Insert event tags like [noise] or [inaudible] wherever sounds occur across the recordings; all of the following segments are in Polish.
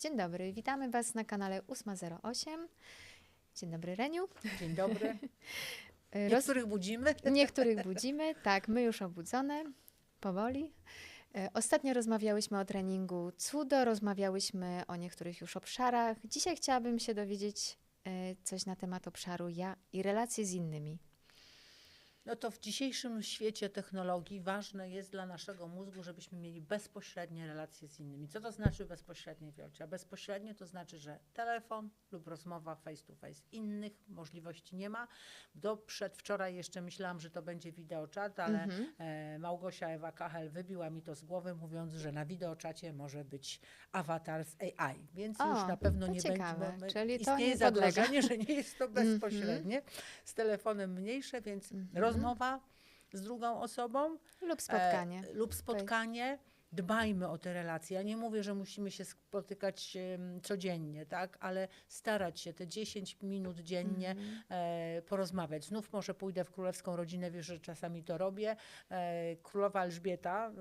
Dzień dobry, witamy Was na kanale 808. Dzień dobry, Reniu. Dzień dobry. [laughs] Niektórych budzimy. [laughs] Niektórych budzimy, tak, my już obudzone, powoli. Y, Ostatnio rozmawiałyśmy o treningu cudo, rozmawiałyśmy o niektórych już obszarach. Dzisiaj chciałabym się dowiedzieć y, coś na temat obszaru ja i relacje z innymi. No to w dzisiejszym świecie technologii ważne jest dla naszego mózgu, żebyśmy mieli bezpośrednie relacje z innymi. Co to znaczy bezpośrednie, Wiolcia? Bezpośrednie to znaczy, że telefon lub rozmowa face to face. Innych możliwości nie ma. Do przedwczoraj jeszcze myślałam, że to będzie wideoczat, ale Mhm. e, Małgosia Ewa Kachel wybiła mi to z głowy, mówiąc, że na wideoczacie może być awatar z AI. Więc O, już na pewno to nie ciekawe. będzie. Czyli to istnieje nie podlega. zagrożenie, że nie jest to [laughs] Mhm. bezpośrednie. Z telefonem mniejsze, więc Mhm. Rozmowa z drugą osobą Lub spotkanie. e, lub spotkanie. Dbajmy o te relacje. Ja nie mówię, że musimy się spotykać em, codziennie, tak? ale starać się te 10 minut dziennie Mhm. e, porozmawiać. Znów może pójdę w królewską rodzinę, wiesz, że czasami to robię. E, Królowa Elżbieta e,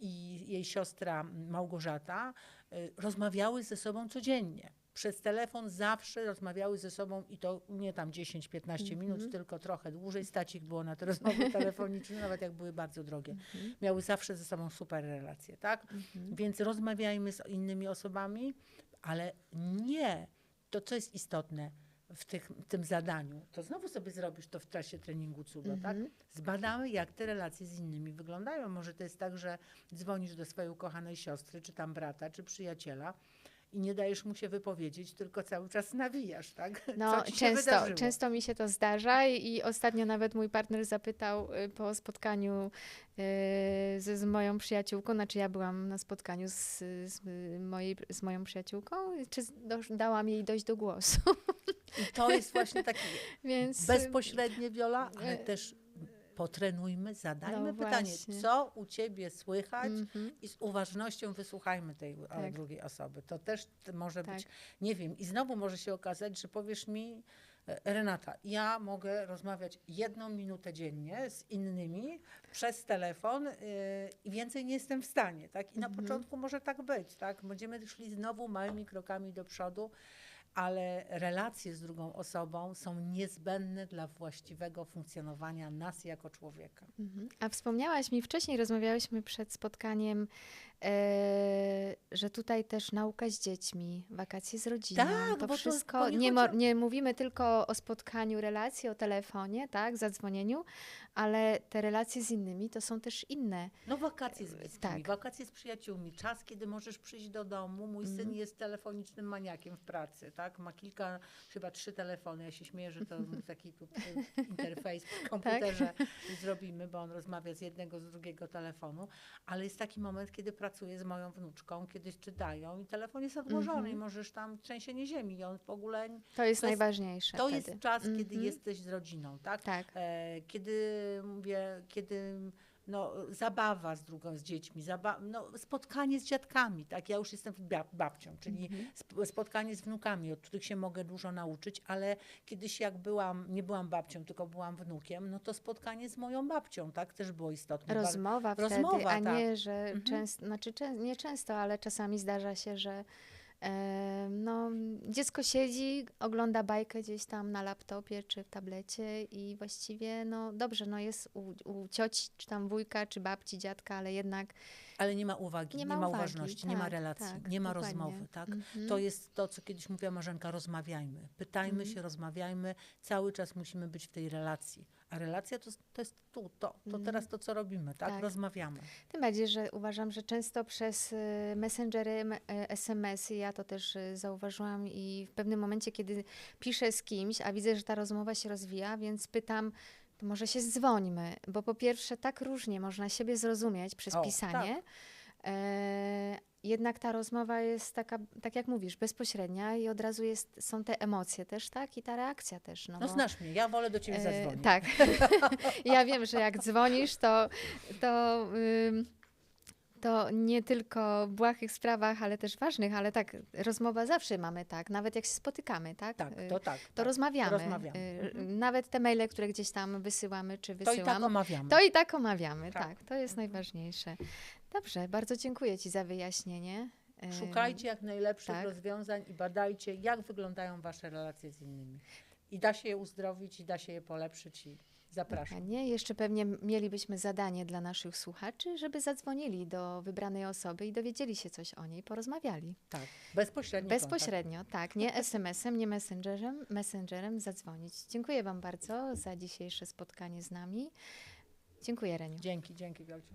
i jej siostra Małgorzata e, rozmawiały ze sobą codziennie. Przez telefon zawsze rozmawiały ze sobą i to nie tam 10-15 minut, Mhm. tylko trochę dłużej. Stać ich było na te rozmowy [laughs] telefoniczne, nawet jak były bardzo drogie. Mhm. Miały zawsze ze sobą super relacje, tak? Mhm. Więc rozmawiajmy z innymi osobami, ale nie to, co jest istotne w, tych, w tym zadaniu, to znowu sobie zrobisz to w czasie treningu cudo, tak? Mhm. Zbadamy, jak te relacje z innymi wyglądają. Może to jest tak, że dzwonisz do swojej ukochanej siostry, czy tam brata, czy przyjaciela i nie dajesz mu się wypowiedzieć, tylko cały czas nawijasz, tak? [laughs] No, często, często mi się to zdarza i, ostatnio nawet mój partner zapytał y, po spotkaniu y, ze, z moją przyjaciółką, znaczy ja byłam na spotkaniu z, z, y, mojej, z moją przyjaciółką, czy z- dałam jej dojść do głosu, I to jest właśnie taki [laughs] więc... y, bezpośrednie, Wiola, ale e, też potrenujmy, zadajmy No pytanie, właśnie. co u ciebie słychać mhm. i z uważnością wysłuchajmy tej e, Tak. drugiej osoby. To też może Tak. być, nie wiem, i znowu może się okazać, że powiesz mi, e, Renata, ja mogę rozmawiać jedną minutę dziennie z innymi przez telefon e, i więcej nie jestem w stanie, tak? I na Mhm. początku może tak być, tak? Będziemy szli znowu małymi krokami do przodu, ale relacje z drugą osobą są niezbędne dla właściwego funkcjonowania nas jako człowieka. Mhm. A wspomniałaś mi wcześniej, rozmawiałyśmy przed spotkaniem, że tutaj też nauka z dziećmi, wakacje z rodziną. Tak, to to- wszystko. bo nie nie, mówimy tylko o spotkaniu relacji, o telefonie, tak, zadzwonieniu, ale te relacje z innymi to są też inne. No wakacje z bliskimi, tak. wakacje z przyjaciółmi, czas, kiedy możesz przyjść do domu. Mój Mhm. syn jest telefonicznym maniakiem w pracy, tak? Ma kilka, chyba trzy telefony. Ja się śmieję, że to [laughs] taki tu y, interfejs Tak. w komputerze zrobimy, bo on rozmawia z jednego, z drugiego telefonu. Ale jest taki moment, kiedy pracuję z moją wnuczką, kiedy czytają i telefon jest odłożony Mhm. i możesz tam trzęsienie ziemi i on w ogóle... To jest To jest- najważniejsze. To wtedy. jest czas, kiedy Mhm. jesteś z rodziną, tak? Tak. E, kiedy mówię, kiedy no, zabawa z drugą, z dziećmi, zaba- no, spotkanie z dziadkami, tak? Ja już jestem bab- babcią, czyli Mhm. sp- spotkanie z wnukami, od których się mogę dużo nauczyć, ale kiedyś jak byłam, nie byłam babcią, tylko byłam wnukiem, no to spotkanie z moją babcią, tak? Też było istotne. Bar- Rozmowa wtedy, Rozmowa, a tak. nie, że Mhm. często, znaczy czę, nie często, ale czasami zdarza się, że no, dziecko siedzi, ogląda bajkę gdzieś tam na laptopie czy w tablecie i właściwie, no dobrze, no jest u, u cioci, czy tam wujka, czy babci, dziadka, ale jednak Ale nie ma uwagi, nie nie ma, ma, uwagi. uważności, nie ma Tak, relacji, tak, nie ma dokładnie. rozmowy, tak? Mhm. To jest to, co kiedyś mówiła Marzenka, rozmawiajmy. Pytajmy Mhm. się, rozmawiajmy. Cały czas musimy być w tej relacji. A relacja to, to jest tu, to, to Mhm. teraz to, co robimy, tak? Tak. Rozmawiamy. Tym bardziej, że uważam, że często przez y, messengery, e, SMS-y, ja to też y, zauważyłam i w pewnym momencie, kiedy piszę z kimś, a widzę, że ta rozmowa się rozwija, więc pytam, to może się dzwońmy, bo po pierwsze tak różnie można siebie zrozumieć przez O, tak. pisanie. E, jednak ta rozmowa jest taka, tak jak mówisz, bezpośrednia i od razu jest, są te emocje też, tak? I ta reakcja też. No, No bo- znasz mnie, ja wolę do ciebie E, zadzwonić. tak. [laughs] ja wiem, że jak dzwonisz, to, to, ym, to nie tylko w błahych sprawach, ale też ważnych, ale tak, rozmowa zawsze mamy tak, nawet jak się spotykamy, tak? Tak, Y, to tak. to tak. rozmawiamy. rozmawiamy. Y, Mhm. Nawet te maile, które gdzieś tam wysyłamy, czy To wysyłam, i tak omawiamy. to i tak omawiamy, Tak. tak. To jest najważniejsze. Dobrze, bardzo dziękuję Ci za wyjaśnienie. Em, Szukajcie jak najlepszych tak. rozwiązań i badajcie, jak wyglądają wasze relacje z innymi. I da się je uzdrowić, i da się je polepszyć i zapraszam. Nie, jeszcze pewnie mielibyśmy zadanie dla naszych słuchaczy, żeby zadzwonili do wybranej osoby i dowiedzieli się coś o niej, porozmawiali. Tak, bezpośrednio. Bezpośrednio, tak, nie [laughs] SMS-em, nie messengerem, messengerem zadzwonić. Dziękuję Wam bardzo za dzisiejsze spotkanie z nami. Dziękuję, Reniu. Dzięki, dzięki Wiolciu.